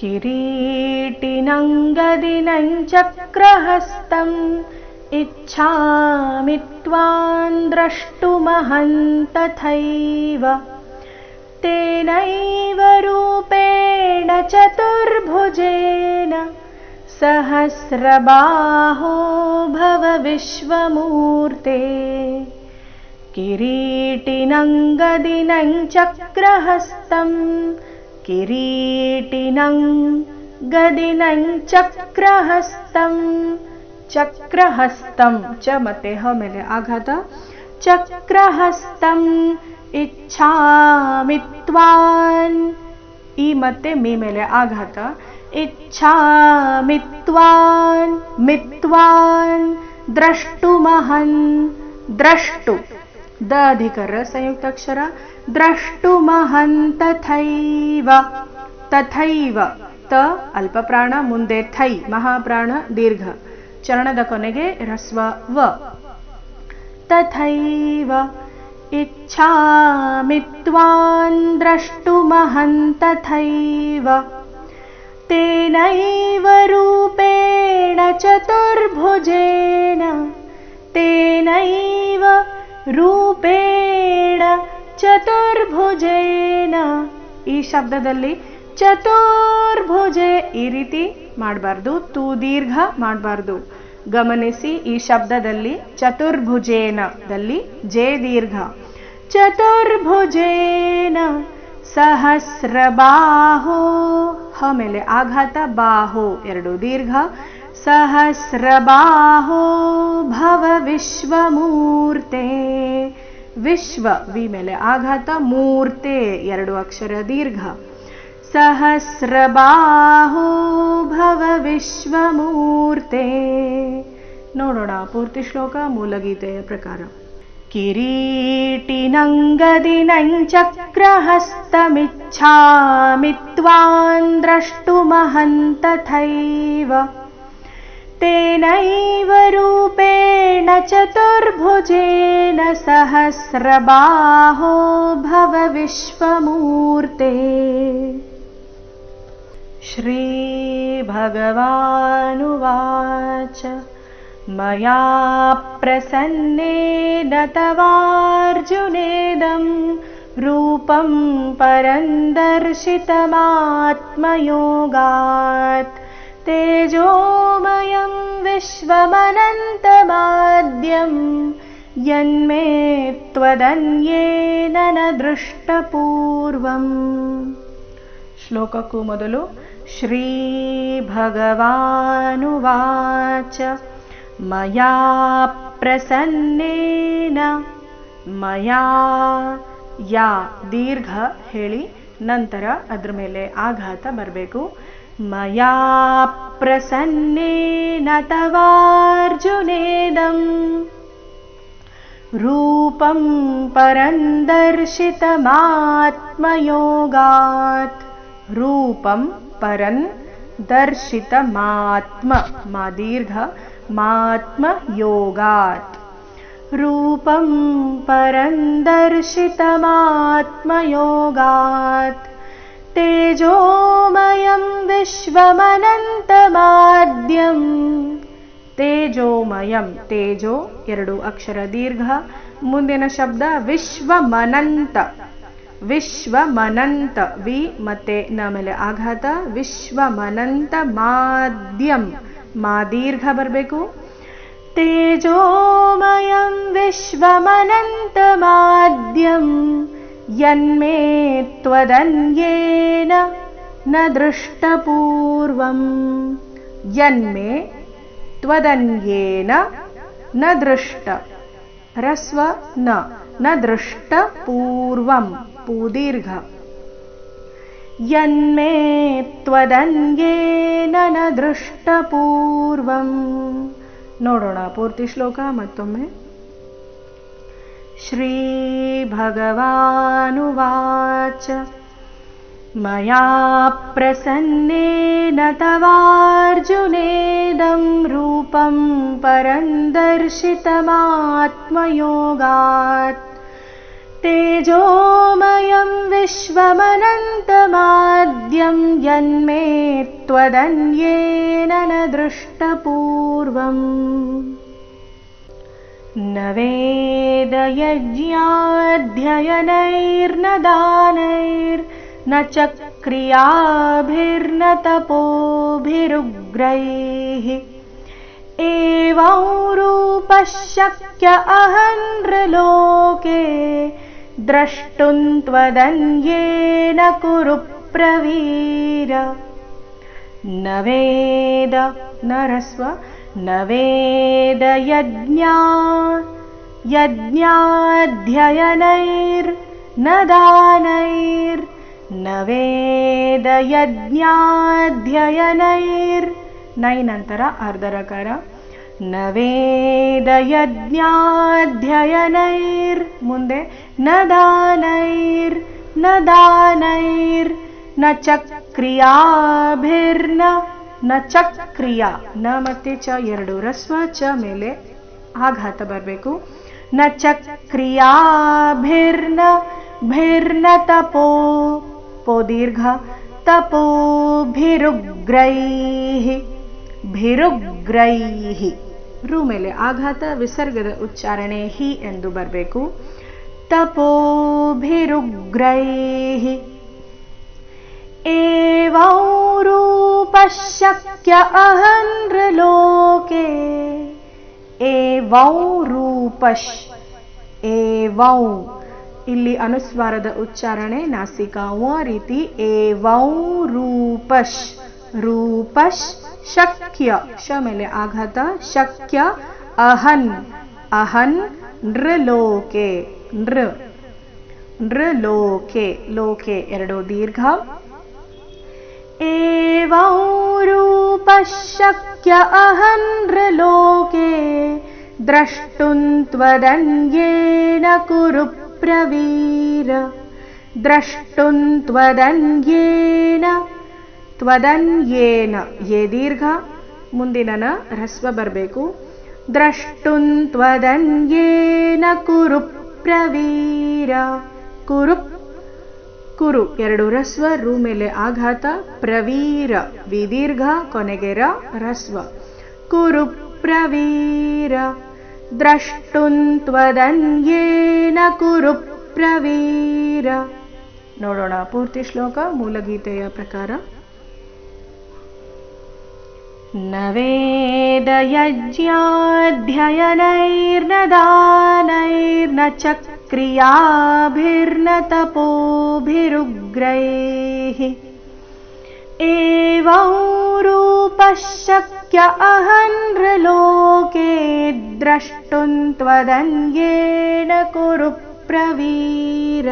किरीटिनङ्गदिनञ्चक्रहस्तम् इच्छामि त्वां द्रष्टुमहं तथैव तेनैव रूपेण चतुर्भुजेन सहस्रबाहो भव विश्वमूर्ते। किरीटिनङ्गदिनं चक्रहस्तं किरीटिनं गदिनं चक्रहस्तं चक्रहस्तं च मते, ह मेले आघात। चक्रहस्तम् इच्छामि त्वान्। इ मते मी मेले आघात। इच्छामि त्वान्। मित्वान् द्रष्टुमहन्। द्रष्टु। द अधिकर संयुक्ताक्षर द्रष्टुमहन् तथैव तथैव त ಅಲ್ಪಪ್ರಾಣ ಮುಂದೆ ಥೈ ಮಹಾಪ್ರಾಣ ದೀರ್ಘ ಚರಣದ ಕೊನೆಗೆ ರಸ್ವ ವ ತಥೈವ इच्छामि त्वान् द्रष्टुमहं तथैव तेनैव रूपेण चतुर्भुजेन तेनैव ರೂಪೇಣ ಚತುರ್ಭುಜೇನ. ಈ ಶಬ್ದದಲ್ಲಿ ಚತುರ್ಭುಜೆ ಈ ರೀತಿ ಮಾಡಬಾರ್ದು, ತೂ ದೀರ್ಘ ಮಾಡಬಾರ್ದು. ಗಮನಿಸಿ ಈ ಶಬ್ದದಲ್ಲಿ ಚತುರ್ಭುಜೇನದಲ್ಲಿ ಜೆ ದೀರ್ಘ. ಚತುರ್ಭುಜೇನ ಸಹಸ್ರಬಾಹೋ ಹ ಮೇಲೆ ಆಘಾತ, ಬಾಹೋ ಎರಡು ದೀರ್ಘ. ಸಹಸ್ರಬಾಹೋ ಭವ ವಿಶ್ವ ವಿಶ್ವಮೂರ್ತೆ. ವಿಶ್ವ ವಿ ಮೇಲೆ ಆಘಾತ, ಮೂರ್ತೆ ಎರಡು ಅಕ್ಷರ ದೀರ್ಘ. ಸಹಸ್ರಬಾಹೋ ಭವ ವಿಶ್ವ ವಿಶ್ವಮೂರ್ತೆ. ನೋಡೋಣ ಪೂರ್ತಿ ಶ್ಲೋಕ ಮೂಲಗೀತೆಯ ಪ್ರಕಾರ. किरीटिनङ्गदिनञ्चक्रहस्तमिच्छामि त्वान् द्रष्टुमहं तथैव तेनैव रूपेण चतुर्भुजेन सहस्रबाहो भव विश्वमूर्ते। श्रीभगवानुवाच मया प्रसन्नेन तवार्जुनेदं रूपं परं दर्शितमात्मयोगात् तेजोमयं विश्वमनन्तमाद्यं यन्मे त्वदन्येन न दृष्टपूर्वम् श्लोककुमदुलु श्रीभगवानुवाच मया ಪ್ರಸನ್ನೇನ ಮಯಾ ಯಾ ದೀರ್ಘ ಹೇಳಿ, ನಂತರ ಅದ್ರ ಮೇಲೆ ಆಘಾತ ಬರಬೇಕು. ಮಯಾ ಪ್ರಸನ್ನೇನ ತವಾರ್ಜುನೇದಂ ರೂಪಂ ಪರಂದರ್ಶಿತಮಾತ್ಮಯೋಗಾತ್ ರೂಪಂ ಪರನ್ ದರ್ಶಿತಮಾತ್ಮ ಮಾ ದೀರ್ಘ ಮಾತ್ಮ ಯೋಗಾತ್ रूपं परन्दर्शितमात्मयोगात् तेजोमयं विश्वमनन्तमाद्यं ತೇಜೋಮಯಂ ತೇಜೋ ಎರಡು ಅಕ್ಷರ ದೀರ್ಘ ಮುಂದಿನ ಶಬ್ದ ವಿಶ್ವಮನಂತ ವಿಶ್ವಮನಂತ ವಿ ಮತ್ತೆ ನ ಮೇಲೆ ಆಘಾತ ವಿಶ್ವಮನಂತ ಮಾದ್ಯಂ ಮಾ ದೀರ್ಘ ಬರಬೇಕು तेजोमयं विश्वमनन्तमाद्यं यन्मे त्वदन्येन न दृष्टपूर्वं यन्मे त्वदन्येन न दृष्ट ह्रस्व न न दृष्टपूर्वं पूदीर्घ यन्मे त्वदन्येन न दृष्टपूर्वम् ನೋಡೋಣ ಪೂರ್ತಿ ಶ್ಲೋಕ ಮತ್ತೊಮ್ಮೆ श्रीभगवानुवाच मया प्रसन्नेन तवार्जुनेदं रूपं परं दर्शितमात्मयोगात् तेजोमयं विश्वमनन्तमाद्यं यन्मे त्वदन्येन न दृष्टपूर्वम्। न वेदयज्ञाध्ययनैर्न दानैर्न च क्रियाभिर्न तपोभिरुग्रैः एवं रूपशक्य अहन्नृलोके द्रष्टुं त्वदन्येन कुरु प्रवीर। न वेद नरस्व न ह्रस्व नवेदयज्ञा यज्ञाध्ययनैर्न दानैर्नवेदयज्ञाध्ययनैर्नैनन्तर अर्धरकर। ಅರ್ಧರಕಾರ ನ ವೇದಯಜ್ಞಾಧ್ಯಯನೈರ್ ಮುಂದೆ ನ ದಾನೈರ್ ನ ದಾನೈರ್ ನ ಚಕ್ರಿಯಾಭಿರ್ನ ನ ಚಕ್ರಿಯ ನ ಮತ್ತೆ ಚ ಎರಡು ರಸ್ವ ಚ ಮೇಲೆ ಆಘಾತ ಬರಬೇಕು ನ ಚಕ್ರಿಯಾಭಿರ್ನ ಭಿರ್ನ ತಪೋ ಪೋ ದೀರ್ಘ ತಪೋಭಿರುಗ್ರೈಃ ಭಿರುಗ್ರೈಃ ರು ಮೇಲೆ ಆಘಾತ, ವಿಸರ್ಗದ ಉಚ್ಚಾರಣೆ ಹಿ ಎಂದು ಬರಬೇಕು. ತಪೋಭಿರುಗ್ರೈ ಏವೌರೂಪಶಕ್ಯ ಅಹನ್ರಲೋಕೆ ಏವೌರೂಪಶ್ ಏವೌ ಇಲ್ಲಿ ಅನುಸ್ವಾರದ ಉಚ್ಚಾರಣೆ ನಾಸಿಕಾ ರೀತಿ ಏವೌ ರೂಪಶ್ ರೂಪಶ್. ಶಕ್ಯ ಶ ಮೇಲೆ ಆಘಾತ ಶಕ್ಯ ಅಹನ್ ಅಹನ್ ನೃಲೋಕೆ ನೃ ನೃಲೋಕೆ ಲೋಕೆ ಎರಡು ದೀರ್ಘ एवं रूपशक्य अहन्नृलोके द्रष्टुं त्वदन्येन कुरु प्रवीर द्रष्टुं त्वदन्येन ತ್ವದನ್ಯೇನ ಯೇ ದೀರ್ಘ ಮುಂದಿನ ಹ್ರಸ್ವ ಬರಬೇಕು. ದ್ರಷ್ಟುನ್ ತ್ವದನ್ಯೇನ ಕುರು ಪ್ರವೀರ ಕುರು ಕುರು, ಎರಡು ರಸ್ವ, ರು ಮೇಲೆ ಆಘಾತ, ಪ್ರವೀರ ವಿದೀರ್ಘ ಕೊನೆಗೆ ರ, ರಸ್ವ. ಕುರು ಪ್ರವೀರ, ದ್ರಷ್ಟುನ್ ತ್ವದನ್ಯೇನ ಕುರು ಪ್ರವೀರ. ನೋಡೋಣ ಪೂರ್ತಿ ಶ್ಲೋಕ, ಮೂಲಗೀತೆಯ ಪ್ರಕಾರ. न वेदयज्ञाध्ययनैर्न दानैर्न च क्रियाभिर्न तपोभिरुग्रैः एवं रूपशक्य अहन्नृलोके द्रष्टुं त्वदन्येन कुरु प्रवीर